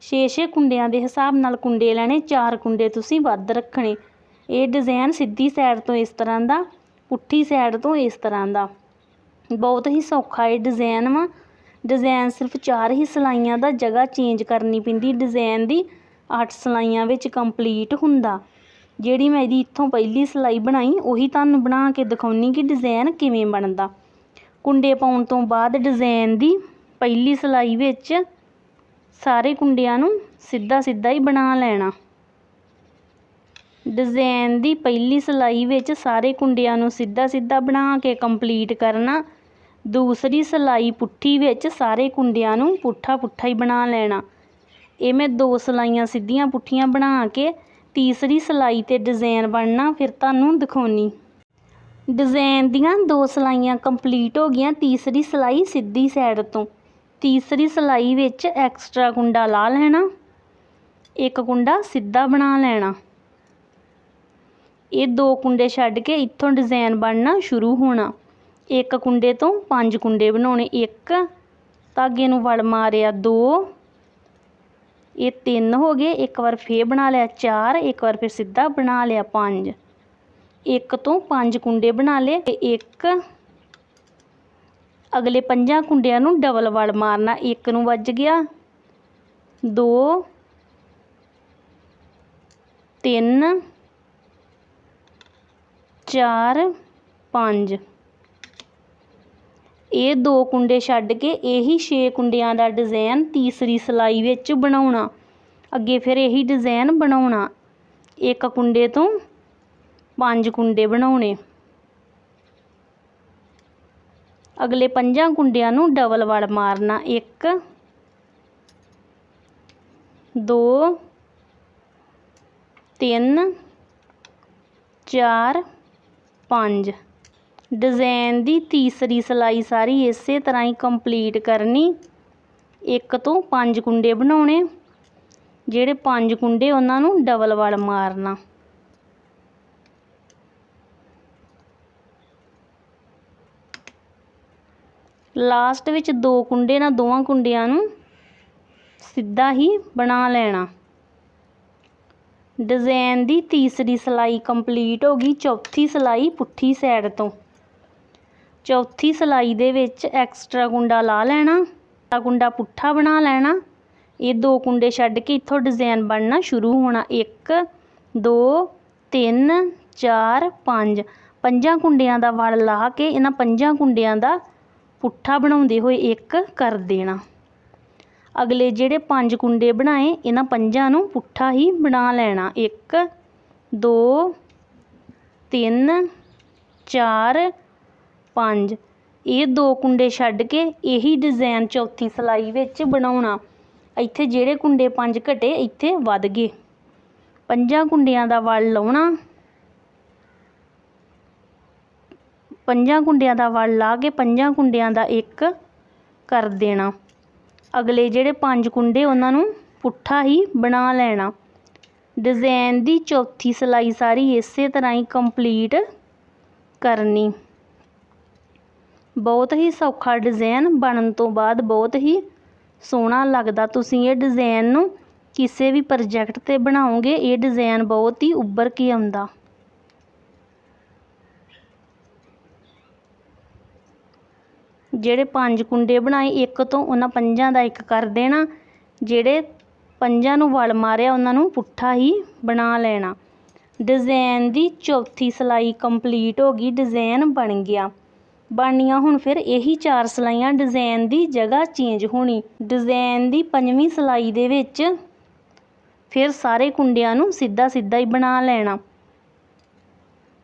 ਛੇ ਛੇ ਕੁੰਡਿਆਂ ਦੇ ਹਿਸਾਬ ਨਾਲ ਕੁੰਡੇ ਲੈਣੇ, ਚਾਰ ਕੁੰਡੇ ਤੁਸੀਂ ਵੱਧ ਰੱਖਣੇ। ਇਹ ਡਿਜ਼ਾਈਨ ਸਿੱਧੀ ਸਾਈਡ ਤੋਂ ਇਸ ਤਰ੍ਹਾਂ ਦਾ, ਪੁੱਠੀ ਸਾਈਡ ਤੋਂ ਇਸ ਤਰ੍ਹਾਂ ਦਾ। ਬਹੁਤ ਹੀ ਸੌਖਾ ਇਹ ਡਿਜ਼ਾਈਨ ਵਾ। ਡਿਜ਼ਾਈਨ ਸਿਰਫ ਚਾਰ ਹੀ ਸਲਾਈਆਂ ਦਾ ਜਗ੍ਹਾ ਚੇਂਜ ਕਰਨੀ ਪੈਂਦੀ। ਡਿਜ਼ਾਈਨ ਦੀ ਅੱਠ ਸਲਾਈਆਂ ਵਿੱਚ ਕੰਪਲੀਟ ਹੁੰਦਾ। ਜਿਹੜੀ ਮੈਂ ਇਹਦੀ ਇੱਥੋਂ ਪਹਿਲੀ ਸਲਾਈ ਬਣਾਈ, ਉਹੀ ਤੁਹਾਨੂੰ ਬਣਾ ਕੇ ਦਿਖਾਉਣੀ ਕਿ ਡਿਜ਼ਾਈਨ ਕਿਵੇਂ ਬਣਦਾ। ਕੁੰਡੇ ਪਾਉਣ ਤੋਂ ਬਾਅਦ ਡਿਜ਼ਾਈਨ ਦੀ ਪਹਿਲੀ ਸਲਾਈ ਵਿੱਚ ਸਾਰੇ ਕੁੰਡਿਆਂ ਨੂੰ ਸਿੱਧਾ ਸਿੱਧਾ ਹੀ ਬਣਾ ਲੈਣਾ। ਡਿਜ਼ਾਈਨ ਦੀ ਪਹਿਲੀ ਸਲਾਈ ਵਿੱਚ ਸਾਰੇ ਕੁੰਡਿਆਂ ਨੂੰ ਸਿੱਧਾ ਸਿੱਧਾ ਬਣਾ ਕੇ ਕੰਪਲੀਟ ਕਰਨਾ। ਦੂਸਰੀ ਸਲਾਈ ਪੁੱਠੀ ਵਿੱਚ ਸਾਰੇ ਕੁੰਡਿਆਂ ਨੂੰ ਪੁੱਠਾ ਪੁੱਠਾ ਹੀ ਬਣਾ ਲੈਣਾ। ਇਹ ਮੈਂ ਦੋ ਸਲਾਈਆਂ ਸਿੱਧੀਆਂ ਪੁੱਠੀਆਂ ਬਣਾ ਕੇ ਤੀਸਰੀ ਸਲਾਈ ਤੇ ਡਿਜ਼ਾਈਨ ਬਣਨਾ ਫਿਰ ਤੁਹਾਨੂੰ ਦਿਖਾਉਣੀ। ਡਿਜ਼ਾਈਨ ਦੀਆਂ ਦੋ ਸਲਾਈਆਂ ਕੰਪਲੀਟ ਹੋ ਗਈਆਂ, ਤੀਸਰੀ ਸਲਾਈ ਸਿੱਧੀ ਸਾਈਡ ਤੋਂ। ਤੀਸਰੀ ਸਲਾਈ ਵਿੱਚ ਐਕਸਟਰਾ ਕੁੰਡਾ ਲਾ ਲੈਣਾ। ਇੱਕ ਕੁੰਡਾ ਸਿੱਧਾ ਬਣਾ ਲੈਣਾ। ਇਹ ਦੋ ਕੁੰਡੇ ਛੱਡ ਕੇ ਇੱਥੋਂ ਡਿਜ਼ਾਈਨ ਬਣਨਾ ਸ਼ੁਰੂ ਹੋਣਾ। ਇੱਕ ਕੁੰਡੇ ਤੋਂ ਪੰਜ ਕੁੰਡੇ ਬਣਾਉਣੇ। ਇੱਕ, ਧਾਗੇ ਨੂੰ ਵੜ ਮਾਰਿਆ ਦੋ। ਇਹ ਤਿੰਨ ਹੋ ਗਏ। ਇੱਕ ਵਾਰ ਫੇਰ ਬਣਾ ਲਿਆ ਚਾਰ। ਇੱਕ ਵਾਰ ਫਿਰ ਸਿੱਧਾ ਬਣਾ ਲਿਆ ਪੰਜ। ਇੱਕ ਤੋਂ ਪੰਜ ਕੁੰਡੇ ਬਣਾ ਲਏ ਤੇ ਇੱਕ ਅਗਲੇ ਪੰਜਾਂ ਕੁੰਡਿਆਂ ਨੂੰ ਡਬਲ ਵੜ ਮਾਰਨਾ, ਇੱਕ ਨੂੰ ਵੱਜ ਗਿਆ। ਦੋ, ਤਿੰਨ, ਚਾਰ, ਪੰਜ। ਇਹ ਦੋ ਕੁੰਡੇ ਛੱਡ ਕੇ ਇਹੀ 6 ਕੁੰਡਿਆਂ ਦਾ ਡਿਜ਼ਾਈਨ ਤੀਸਰੀ ਸਲਾਈ ਵਿੱਚ ਬਣਾਉਣਾ। ਅੱਗੇ ਫਿਰ ਇਹੀ ਡਿਜ਼ਾਈਨ ਬਣਾਉਣਾ। ਇੱਕ ਕੁੰਡੇ ਤੋਂ ਪੰਜ ਕੁੰਡੇ ਬਣਾਉਣੇ। ਅਗਲੇ ਪੰਜਾਂ ਕੁੰਡਿਆਂ ਨੂੰ ਡਬਲ ਵੜ ਮਾਰਨਾ। ਇੱਕ, ਦੋ, ਤਿੰਨ, ਚਾਰ, ਪੰਜ। ਡਿਜ਼ਾਈਨ ਦੀ ਤੀਸਰੀ ਸਲਾਈ ਸਾਰੀ ਇਸੇ ਤਰ੍ਹਾਂ ਹੀ ਕੰਪਲੀਟ ਕਰਨੀ। ਇੱਕ ਤੋਂ ਪੰਜ ਕੁੰਡੇ ਬਣਾਉਣੇ, ਜਿਹੜੇ ਪੰਜ ਕੁੰਡੇ ਉਹਨਾਂ ਨੂੰ ਡਬਲ ਵੜ ਮਾਰਨਾ। ਲਾਸਟ ਵਿੱਚ ਦੋ ਕੁੰਡੇ ਨਾਲ, ਦੋਵਾਂ ਕੁੰਡਿਆਂ ਨੂੰ ਸਿੱਧਾ ਹੀ ਬਣਾ ਲੈਣਾ। ਡਿਜ਼ਾਈਨ ਦੀ ਤੀਸਰੀ ਸਲਾਈ ਕੰਪਲੀਟ ਹੋ ਗਈ ਚੌਥੀ ਸਲਾਈ ਪੁੱਠੀ ਸਾਈਡ ਤੋਂ। ਚੌਥੀ ਸਲਾਈ ਦੇ ਵਿੱਚ ਐਕਸਟਰਾ ਕੁੰਡਾ ਲਾ ਲੈਣਾ ਤਾਂ ਕੁੰਡਾ ਪੁੱਠਾ ਬਣਾ ਲੈਣਾ। ਇਹ ਦੋ ਕੁੰਡੇ ਛੱਡ ਕੇ ਇੱਥੋਂ ਡਿਜ਼ਾਈਨ ਬਣਨਾ ਸ਼ੁਰੂ ਹੋਣਾ। ਇੱਕ, ਦੋ, ਤਿੰਨ, ਚਾਰ, ਪੰਜ। ਪੰਜਾਂ ਕੁੰਡਿਆਂ ਦਾ ਵੜ ਲਾ ਕੇ ਇਹਨਾਂ ਪੰਜਾਂ ਕੁੰਡਿਆਂ ਦਾ ਪੁੱਠਾ ਬਣਾਉਂਦੇ ਹੋਏ ਇੱਕ ਕਰ ਦੇਣਾ। ਅਗਲੇ ਜਿਹੜੇ ਪੰਜ ਕੁੰਡੇ ਬਣਾਏ, ਇਹਨਾਂ ਪੰਜਾਂ ਨੂੰ ਪੁੱਠਾ ਹੀ ਬਣਾ ਲੈਣਾ। ਇੱਕ, ਦੋ, ਤਿੰਨ, ਚਾਰ, ਪੰਜ। ਇਹ ਦੋ ਕੁੰਡੇ ਛੱਡ ਕੇ ਇਹੀ ਡਿਜ਼ਾਈਨ ਚੌਥੀ ਸਲਾਈ ਵਿੱਚ ਬਣਾਉਣਾ। ਇੱਥੇ ਜਿਹੜੇ ਕੁੰਡੇ ਪੰਜ ਘਟੇ, ਇੱਥੇ ਵੱਧ ਗਏ। ਪੰਜਾਂ ਕੁੰਡਿਆਂ ਦਾ ਵਲ ਲਾਉਣਾ। ਪੰਜਾਂ ਕੁੰਡਿਆਂ ਦਾ ਵਲ ਲਾ ਕੇ ਪੰਜਾਂ ਕੁੰਡਿਆਂ ਦਾ ਇੱਕ ਕਰ ਦੇਣਾ। ਅਗਲੇ ਜਿਹੜੇ ਪੰਜ ਕੁੰਡੇ ਉਹਨਾਂ ਨੂੰ ਪੁੱਠਾ ਹੀ ਬਣਾ ਲੈਣਾ। ਡਿਜ਼ਾਈਨ ਦੀ ਚੌਥੀ ਸਲਾਈ ਸਾਰੀ ਇਸੇ ਤਰ੍ਹਾਂ ਹੀ ਕੰਪਲੀਟ ਕਰਨੀ। ਬਹੁਤ ਹੀ ਸੌਖਾ ਡਿਜ਼ਾਈਨ ਬਣਨ ਤੋਂ ਬਾਅਦ ਬਹੁਤ ਹੀ ਸੋਹਣਾ ਲੱਗਦਾ। ਤੁਸੀਂ ਇਹ ਡਿਜ਼ਾਈਨ ਨੂੰ ਕਿਸੇ ਵੀ ਪ੍ਰੋਜੈਕਟ ਤੇ ਬਣਾਓਗੇ, ਇਹ ਡਿਜ਼ਾਈਨ ਬਹੁਤ ਹੀ ਉੱਭਰ ਕੇ ਆਉਂਦਾ। ਜਿਹੜੇ ਪੰਜ ਕੁੰਡੇ ਬਣਾਏ, ਇੱਕ ਤੋਂ ਉਹਨਾਂ ਪੰਜਾਂ ਦਾ ਇੱਕ ਕਰ ਦੇਣਾ। ਜਿਹੜੇ ਪੰਜਾਂ ਨੂੰ ਵਲ ਮਾਰਿਆ, ਉਹਨਾਂ ਨੂੰ ਪੁੱਠਾ ਹੀ ਬਣਾ ਲੈਣਾ। ਡਿਜ਼ਾਈਨ ਦੀ ਚੌਥੀ ਸਲਾਈ ਕੰਪਲੀਟ ਹੋ ਗਈ ਡਿਜ਼ਾਈਨ ਬਣ ਗਿਆ। ਬਣਨੀਆਂ ਹੁਣ ਫਿਰ ਇਹੀ ਚਾਰ ਸਲਾਈਆਂ ਡਿਜ਼ਾਈਨ ਦੀ ਜਗ੍ਹਾ ਚੇਂਜ ਹੋਣੀ। ਡਿਜ਼ਾਈਨ ਦੀ ਪੰਜਵੀਂ ਸਲਾਈ ਦੇ ਵਿੱਚ ਫਿਰ ਸਾਰੇ ਕੁੰਡਿਆਂ ਨੂੰ ਸਿੱਧਾ ਸਿੱਧਾ ਹੀ ਬਣਾ ਲੈਣਾ।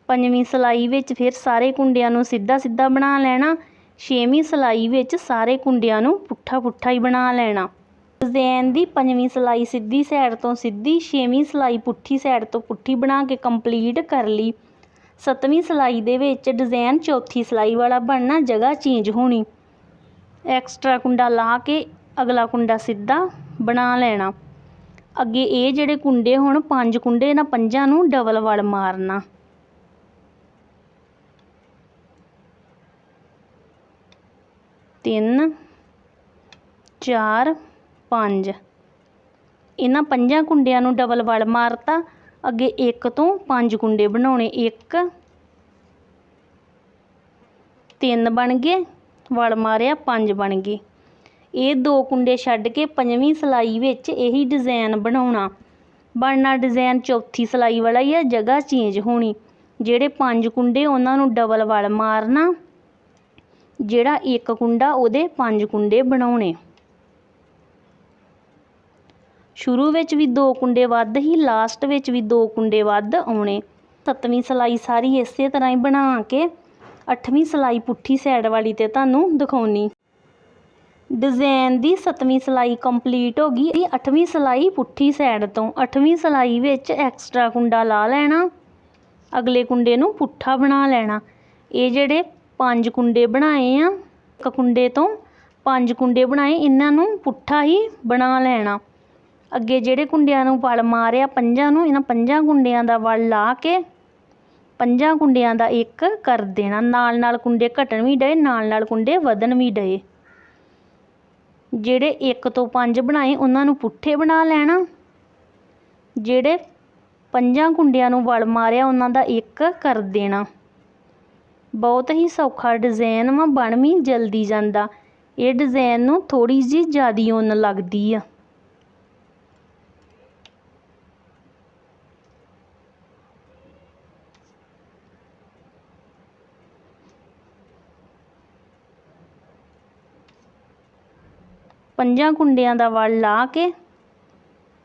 ਪੰਜਵੀਂ ਸਲਾਈ ਵਿੱਚ ਫਿਰ ਸਾਰੇ ਕੁੰਡਿਆਂ ਨੂੰ ਸਿੱਧਾ ਸਿੱਧਾ ਬਣਾ ਲੈਣਾ। ਛੇਵੀਂ ਸਲਾਈ ਵਿੱਚ ਸਾਰੇ ਕੁੰਡਿਆਂ ਨੂੰ ਪੁੱਠਾ ਪੁੱਠਾ ਹੀ ਬਣਾ ਲੈਣਾ। ਡਿਜ਼ਾਈਨ ਦੀ ਪੰਜਵੀਂ ਸਿਲਾਈ ਸਿੱਧੀ ਸਾਈਡ ਤੋਂ ਸਿੱਧੀ, ਛੇਵੀਂ ਸਿਲਾਈ ਪੁੱਠੀ ਸਾਈਡ ਤੋਂ ਪੁੱਠੀ ਬਣਾ ਕੇ ਕੰਪਲੀਟ ਕਰ ਲਈ। ਸੱਤਵੀਂ ਸਿਲਾਈ ਦੇ ਵਿੱਚ ਡਿਜ਼ਾਈਨ ਚੌਥੀ ਸਿਲਾਈ ਵਾਲਾ ਬਣਨਾ ਜਗ੍ਹਾ ਚੇਂਜ ਹੋਣੀ। ਐਕਸਟਰਾ ਕੁੰਡਾ ਲਾ ਕੇ ਅਗਲਾ ਕੁੰਡਾ ਸਿੱਧਾ ਬਣਾ ਲੈਣਾ। ਅੱਗੇ ਇਹ ਜਿਹੜੇ ਕੁੰਡੇ ਹੁਣ, ਪੰਜ ਕੁੰਡੇ ਇਹਨਾਂ ਪੰਜਾਂ ਨੂੰ ਡਬਲ ਵਲ ਮਾਰਨਾ। ਤਿੰਨ, ਚਾਰ, ਪੰਜ। ਇਹਨਾਂ ਪੰਜਾਂ ਕੁੰਡਿਆਂ ਨੂੰ ਡਬਲ ਵਲ ਮਾਰਤਾ। ਅੱਗੇ ਇੱਕ ਤੋਂ ਪੰਜ ਕੁੰਡੇ ਬਣਾਉਣੇ। ਇੱਕ, ਤਿੰਨ ਬਣ ਗਏ। ਵਲ ਮਾਰਿਆ, ਪੰਜ ਬਣ ਗਏ। ਇਹ ਦੋ ਕੁੰਡੇ ਛੱਡ ਕੇ ਪੰਜਵੀਂ ਸਿਲਾਈ ਵਿੱਚ ਇਹੀ ਡਿਜ਼ਾਈਨ ਬਣਾਉਣਾ। ਬਣਨਾ ਡਿਜ਼ਾਈਨ ਚੌਥੀ ਸਿਲਾਈ ਵਾਲਾ ਹੀ ਆ, ਜਗ੍ਹਾ ਚੇਂਜ ਹੋਣੀ। ਜਿਹੜੇ ਪੰਜ ਕੁੰਡੇ ਉਹਨਾਂ ਨੂੰ ਡਬਲ ਵਲ ਮਾਰਨਾ ਜਿਹੜਾ ਇੱਕ ਕੁੰਡਾ ਉਹਦੇ ਪੰਜ ਕੁੰਡੇ ਬਣਾਉਣੇ। ਸ਼ੁਰੂ ਵਿੱਚ ਵੀ ਦੋ ਕੁੰਡੇ ਵੱਧ ਹੀ ਲਾਸਟ ਵਿੱਚ ਵੀ ਦੋ ਕੁੰਡੇ ਵੱਧ ਆਉਣੇ। ਸੱਤਵੀਂ ਸਿਲਾਈ ਸਾਰੀ ਇਸੇ ਤਰ੍ਹਾਂ ਹੀ ਬਣਾ ਕੇ ਅੱਠਵੀਂ ਸਿਲਾਈ ਪੁੱਠੀ ਸਾਈਡ ਵਾਲੀ ਤੇ ਤੁਹਾਨੂੰ ਦਿਖਾਉਣੀ। ਡਿਜ਼ਾਈਨ ਦੀ ਸੱਤਵੀਂ ਸਿਲਾਈ ਕੰਪਲੀਟ ਹੋ ਗਈ। ਇਹ ਅੱਠਵੀਂ ਸਿਲਾਈ ਪੁੱਠੀ ਸਾਈਡ ਤੋਂ ਅੱਠਵੀਂ ਸਿਲਾਈ ਵਿੱਚ ਐਕਸਟਰਾ ਕੁੰਡਾ ਲਾ ਲੈਣਾ। ਅਗਲੇ ਕੁੰਡੇ ਨੂੰ ਪੁੱਠਾ ਬਣਾ ਲੈਣਾ। ਇਹ ਜਿਹੜੇ ਪੰਜ ਕੁੰਡੇ ਬਣਾਏ ਆ, ਇੱਕ ਕੁੰਡੇ ਤੋਂ ਪੰਜ ਕੁੰਡੇ ਬਣਾਏ, ਇਹਨਾਂ ਨੂੰ ਪੁੱਠਾ ਹੀ ਬਣਾ ਲੈਣਾ। ਅੱਗੇ ਜਿਹੜੇ ਕੁੰਡਿਆਂ ਨੂੰ ਵਲ ਮਾਰਿਆ ਪੰਜਾਂ ਨੂੰ, ਇਹਨਾਂ ਪੰਜਾਂ ਕੁੰਡਿਆਂ ਦਾ ਵਲ ਲਾ ਕੇ ਪੰਜਾਂ ਕੁੰਡਿਆਂ ਦਾ ਇੱਕ ਕਰ ਦੇਣਾ। ਨਾਲ ਨਾਲ ਕੁੰਡੇ ਘਟਣ ਵੀ ਡਏ, ਨਾਲ ਨਾਲ ਕੁੰਡੇ ਵਧਣ ਵੀ ਡਏ। ਜਿਹੜੇ ਇੱਕ ਤੋਂ ਪੰਜ ਬਣਾਏ, ਉਹਨਾਂ ਨੂੰ ਪੁੱਠੇ ਬਣਾ ਲੈਣਾ। ਜਿਹੜੇ ਪੰਜਾਂ ਕੁੰਡਿਆਂ ਨੂੰ ਵਲ ਮਾਰਿਆ, ਉਹਨਾਂ ਦਾ ਇੱਕ ਕਰ ਦੇਣਾ। ਬਹੁਤ ਹੀ ਸੌਖਾ ਡਿਜ਼ਾਈਨ ਵਾ, ਬਣ ਵੀ ਜਲਦੀ ਜਾਂਦਾ। ਇਹ ਡਿਜ਼ਾਈਨ ਨੂੰ ਥੋੜੀ ਜਿਹੀ ਜ਼ਿਆਦੀ ਉੱਨ ਲੱਗਦੀ ਆ। ਪੰਜਾਂ ਕੁੰਡਿਆਂ ਦਾ ਵਲ ਲਾ ਕੇ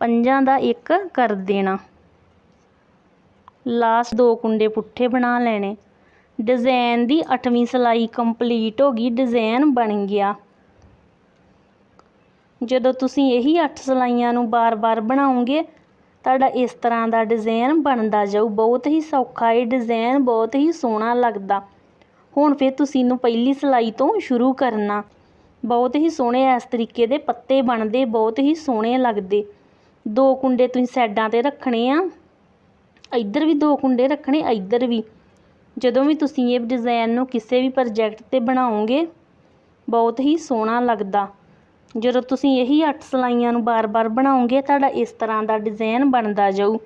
ਪੰਜਾਂ ਦਾ ਇੱਕ ਕਰ ਦੇਣਾ। ਲਾਸਟ ਦੋ ਕੁੰਡੇ ਪੁੱਠੇ ਬਣਾ ਲੈਣੇ। ਡਿਜ਼ਾਈਨ ਦੀ 8ਵੀਂ ਸਿਲਾਈ ਕੰਪਲੀਟ ਹੋ ਗਈ ਡਿਜ਼ਾਈਨ ਬਣ ਗਿਆ। ਜਦੋਂ ਤੁਸੀਂ ਇਹੀ 8 ਸਿਲਾਈਆਂ ਨੂੰ ਬਾਰ-ਬਾਰ ਬਣਾਉਂਗੇ ਤੁਹਾਡਾ ਇਸ ਤਰ੍ਹਾਂ ਦਾ ਡਿਜ਼ਾਈਨ ਬਣਦਾ ਜਾਊ। ਬਹੁਤ ਹੀ ਸੌਖਾ ਇਹ ਡਿਜ਼ਾਈਨ ਬਹੁਤ ਹੀ ਸੋਹਣਾ ਲੱਗਦਾ। ਹੁਣ ਫਿਰ ਤੁਸੀਂ ਇਹਨੂੰ ਪਹਿਲੀ ਸਿਲਾਈ ਤੋਂ ਸ਼ੁਰੂ ਕਰਨਾ। ਬਹੁਤ ਹੀ ਸੋਹਣੇ ਇਸ ਤਰੀਕੇ ਦੇ ਪੱਤੇ ਬਣਦੇ, ਬਹੁਤ ਹੀ ਸੋਹਣੇ ਲੱਗਦੇ। ਦੋ ਕੁੰਡੇ ਤੁਸੀਂ ਸਾਈਡਾਂ ਤੇ ਰੱਖਣੇ ਆ। ਇੱਧਰ ਵੀ ਦੋ ਕੁੰਡੇ ਰੱਖਣੇ, ਇੱਧਰ ਵੀ। ਜਦੋਂ ਵੀ ਤੁਸੀਂ ਇਹ ਡਿਜ਼ਾਈਨ ਨੂੰ ਕਿਸੇ ਵੀ ਪ੍ਰੋਜੈਕਟ ਤੇ ਬਣਾਓਗੇ, ਬਹੁਤ ਹੀ ਸੋਹਣਾ ਲੱਗਦਾ। ਜਦੋਂ ਤੁਸੀਂ ਇਹੀ 8 ਸਿਲਾਈਆਂ ਨੂੰ ਬਾਰ-ਬਾਰ ਬਣਾਓਗੇ, ਤੁਹਾਡਾ ਇਸ ਤਰ੍ਹਾਂ ਦਾ ਡਿਜ਼ਾਈਨ ਬਣਦਾ ਜਾਊ।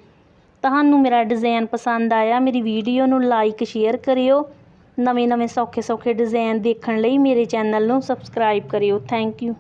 ਤੁਹਾਨੂੰ ਮੇਰਾ ਡਿਜ਼ਾਈਨ ਪਸੰਦ ਆਇਆ, ਮੇਰੀ ਵੀਡੀਓ ਨੂੰ ਲਾਈਕ ਸ਼ੇਅਰ ਕਰਿਓ। ਨਵੇਂ ਨਵੇਂ ਸੌਖੇ ਸੌਖੇ ਡਿਜ਼ਾਈਨ ਦੇਖਣ ਲਈ ਮੇਰੇ ਚੈਨਲ ਨੂੰ ਸਬਸਕ੍ਰਾਈਬ ਕਰਿਓ। Thank you